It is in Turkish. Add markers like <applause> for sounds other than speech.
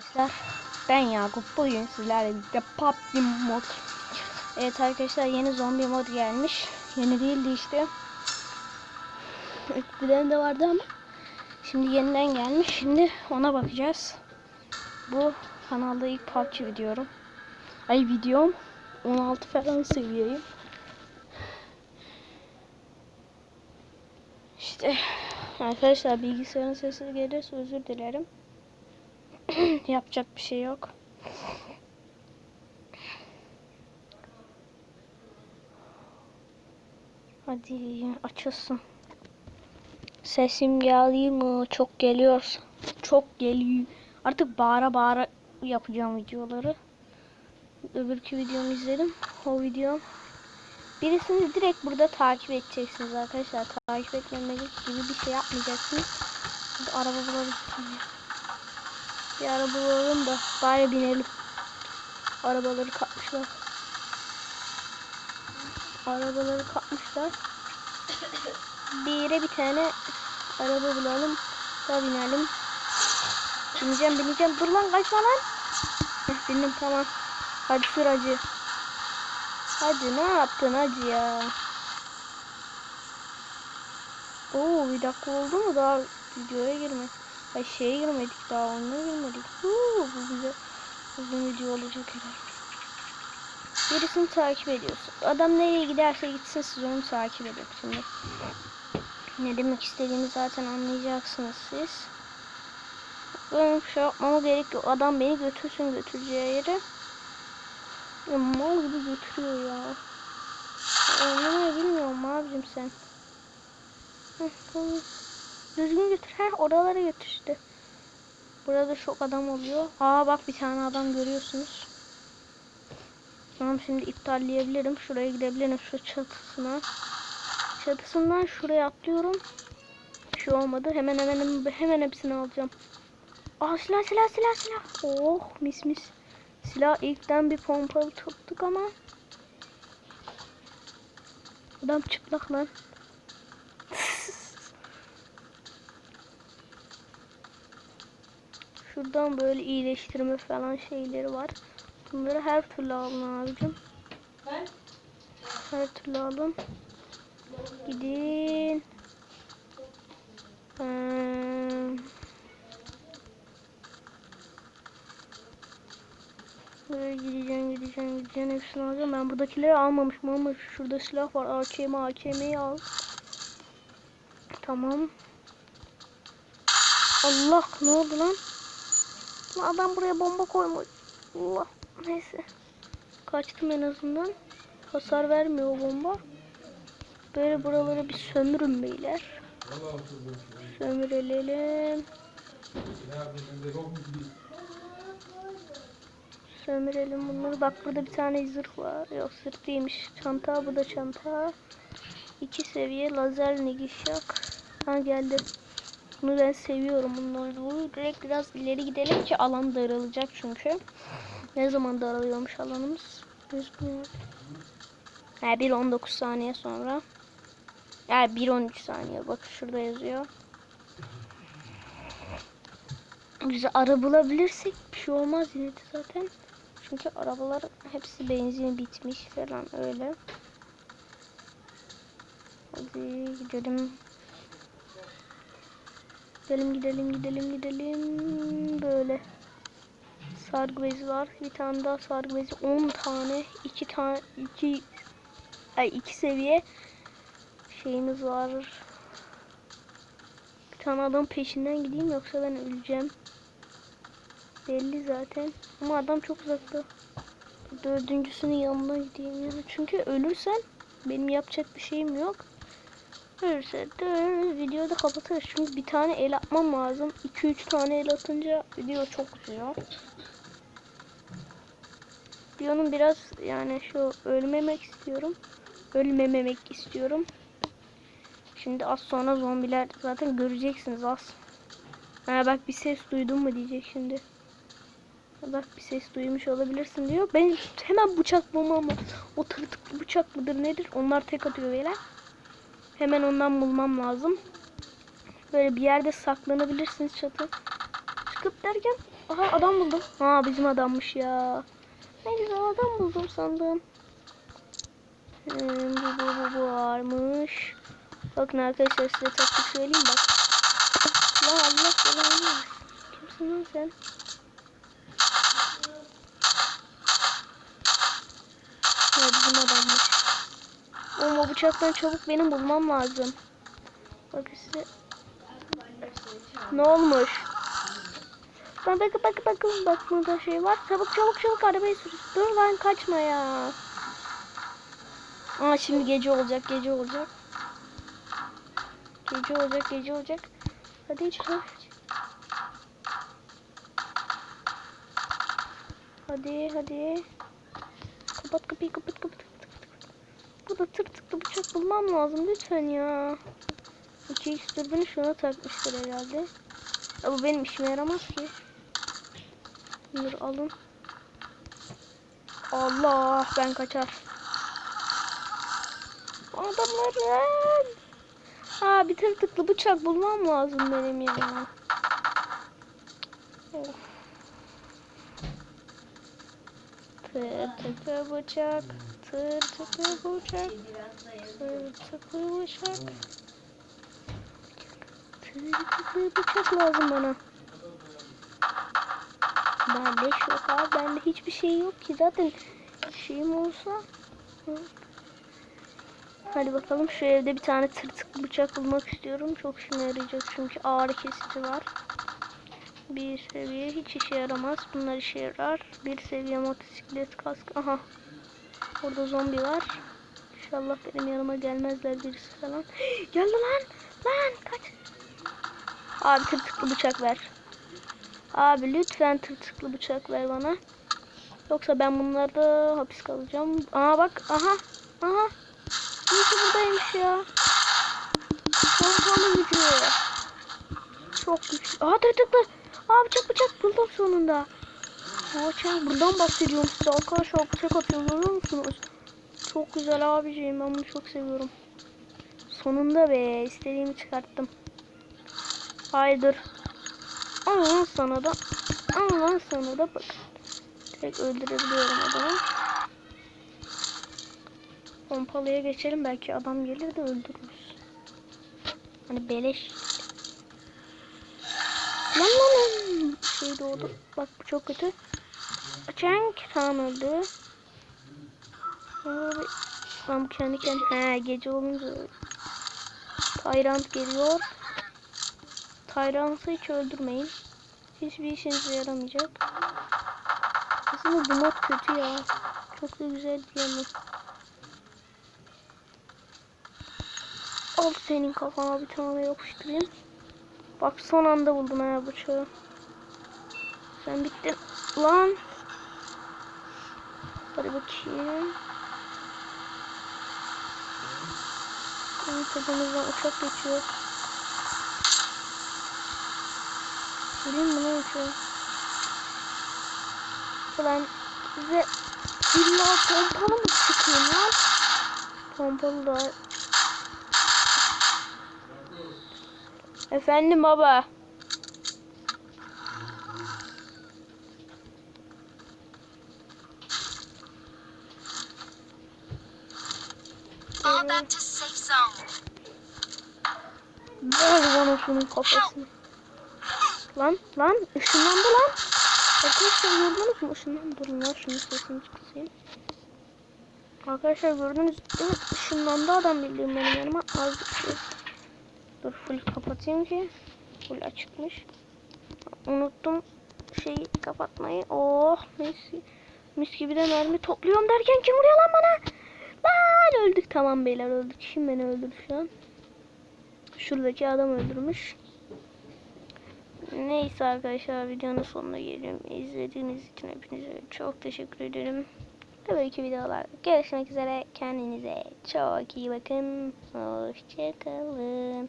arkadaşlar. Ben Yakup. Bugün sizlerle birlikte PUBG mod. Evet arkadaşlar yeni zombi mod gelmiş. Yeni değildi işte. Eskiden de vardı ama. Şimdi yeniden gelmiş. Şimdi ona bakacağız. Bu kanalda ilk PUBG videom. Ay videom. 16 falan seviyeyim. İşte arkadaşlar bilgisayarın sesi gelirse özür dilerim. <clears throat> Yapacak bir şey yok. Hadi açılsın. Sesim geliyor mu? Çok geliyor. Çok geliyor. Artık bağıra bağıra yapacağım videoları. Öbürkü videomu izledim. O video. Birisini direkt burada takip edeceksiniz arkadaşlar. Takip etmemek gibi bir şey yapmayacaksınız. Araba bulabilirsiniz. Bir araba bulalım da bari binelim. Arabaları kapmışlar. Arabaları kapmışlar. Bir yere bir tane araba bulalım da binelim. Bineceğim bineceğim. Dur lan kaçma lan. Heh, bindim tamam. Hadi sür acı. Hadi ne yaptın hacı ya? Oo bir dakika oldu mu daha videoya girme. Ay şeye girmedik daha onunla girmedik. Oo, bu güzel uzun video olacak herhalde. Birisini takip ediyorsun. Adam nereye giderse gitsin siz onu takip edin şimdi. Ne demek istediğimi zaten anlayacaksınız siz. Benim şey yapmama gerek yok. Adam beni götürsün götüreceği yere. Ya mal gibi götürüyor ya. Oynamayı bilmiyorum abicim sen. Tamam. Düzgün götür. Heh oralara götür işte. Burada çok adam oluyor. Aa bak bir tane adam görüyorsunuz. Tamam şimdi iptalleyebilirim. Şuraya gidebilirim. Şu çatısına. Çatısından şuraya atlıyorum. Bir şey olmadı. Hemen hemen hemen, hepsini alacağım. Aa silah silah silah silah. Oh mis mis. Silah ilkten bir pompalı tuttuk ama. Adam çıplak lan. Şuradan böyle iyileştirme falan şeyleri var. Bunları her türlü alın abicim. Her türlü alın. Gidin. Hmm. Böyle gideceğim gideceğim gideceğim hepsini alacağım. Ben buradakileri almamışım ama şurada silah var. AKM AKM'yi al. Tamam. Allah ne oldu lan? Lan adam buraya bomba koymuş. Allah neyse. Kaçtım en azından. Hasar vermiyor bomba. Böyle buraları bir sömürün beyler. Sömürelim. Sömürelim bunları. Bak burada bir tane zırh var. Yok zırh değilmiş. Çanta bu da çanta. İki seviye lazer negişyak. Ha geldi. Bunu ben seviyorum bunları. Direkt biraz ileri gidelim ki alan daralacak çünkü. Ne zaman daralıyormuş alanımız? Gözükmüyor. Ha 1.19 saniye sonra. Ya 1.13 saniye bak şurada yazıyor. Güzel ara bulabilirsek bir şey olmaz yine de zaten. Çünkü arabalar hepsi benzin bitmiş falan öyle. Hadi gidelim. Gidelim gidelim gidelim gidelim böyle. Sargı bezi var. Bir tane daha sargı bezi. 10 tane. 2 tane 2 ay 2 seviye şeyimiz var. Bir tane adam peşinden gideyim yoksa ben öleceğim. Belli zaten. Ama adam çok uzakta. Dördüncüsünün yanına gideyim ya. Çünkü ölürsen benim yapacak bir şeyim yok. De videoyu da kapatırız. Çünkü bir tane el atmam lazım. 2-3 tane el atınca video çok uzuyor. Videonun biraz yani şu ölmemek istiyorum. Ölmememek istiyorum. Şimdi az sonra zombiler zaten göreceksiniz az. Ha bak bir ses duydun mu diyecek şimdi. Bak bir ses duymuş olabilirsin diyor. Ben hemen bıçak bulmam. O tırtıklı bıçak mıdır nedir? Onlar tek atıyor beyler. Hemen ondan bulmam lazım. Böyle bir yerde saklanabilirsiniz çatı. Çıkıp derken Aha adam buldum. Ha bizim adammış ya. Ne güzel adam buldum sandım. Hmm, bu, bu, bu, bu varmış. Bakın arkadaşlar size taktik söyleyeyim bak. La Allah belanı versin. Kimsin lan sen? Ha bizim adammış. O bıçaktan çabuk benim bulmam lazım. Bak size. Ne olmuş? Bak bak bak bak bak burada şey var. Çabuk çabuk çabuk arabayı sür. Dur lan kaçma ya. Aa şimdi gece olacak gece olacak. Gece olacak gece olacak. Hadi çabuk. Hadi hadi. Kapat kapıyı kapat, kapat. Burada tık tıklı bıçak bulmam lazım lütfen ya. 2x dürbünü şuna takmıştır herhalde. Ya bu benim işime yaramaz ki. Dur alın. Allah ben kaçar. Adamların. Ha bir tık tıklı bıçak bulmam lazım benim ya. Of. Tır tıklı bıçak. Tır tıklı bıçak. Tır tıklı bıçak. Tır lazım bana. Bende yok abi. Bende hiçbir şey yok ki. Zaten şeyim olsa. Hadi bakalım şu evde bir tane tırtıklı bıçak bulmak istiyorum. Çok işime yarayacak çünkü ağrı kesici var. Bir seviye hiç işe yaramaz. Bunlar işe yarar. Bir seviye motosiklet kask. Aha. Orada zombi var. İnşallah benim yanıma gelmezler birisi falan. <gasps> Geldi lan. Lan kaç. Abi tırtıklı bıçak ver. Abi lütfen tırtıklı bıçak ver bana. Yoksa ben bunlarda hapis kalacağım. Aa bak. Aha. Aha. İyi ki buradaymış ya. Pompalı gücü. Çok güçlü. Aa tırtıklı. Aa bıçak bıçak buldum sonunda. Çay buradan bahsediyorum size. Arkadaşlar bıçak atıyor görüyor musunuz? Çok güzel abiciğim. Ben bunu çok seviyorum. Sonunda be. istediğimi çıkarttım. Hayır. Ama sana da ama sana da bak. Direkt öldürebiliyorum adamı. Pompalıya geçelim belki adam gelir de öldürürüz. Hani beleş. Lan lan lan. Şey doğdu. Bak bu çok kötü. Öldü. Abi. Tam kendi kendine. He gece olunca. Tyrant geliyor. Tyrant'ı hiç öldürmeyin. Hiçbir işinize yaramayacak. Aslında bu mod kötü ya. Çok da güzel diyemem. Al senin kafana bir tane yapıştırayım. Bak son anda buldum ha bıçağı. Sen bittin. Lan. Hadi bakayım. Benim tepemizden uçak geçiyor. Vurayım mı lan uçağı? Ulan size illa pompalı mı sıkayım lan? Pompalı da Efendim baba. Back to safe zone. Ver bana şunun kafasını. Lan lan ışınlandı lan. Arkadaşlar gördünüz mü? Işınlandı. Durun ya şunun sesini kısayım. Arkadaşlar gördünüz mi? Işınlandı adam bildiğim benim yanıma. Az bir şey. Dur full kapatayım ki. Full açıkmış. Unuttum şeyi kapatmayı. Oh mis, mis gibi de mermi topluyorum derken kim vuruyor lan bana? Lan öldük tamam beyler öldük. Kim beni öldürdü şu an? Şuradaki adam öldürmüş. Neyse arkadaşlar videonun sonuna geliyorum. İzlediğiniz için hepinize çok teşekkür ederim. Tabii ki videolarda görüşmek üzere. Kendinize çok iyi bakın. Hoşçakalın.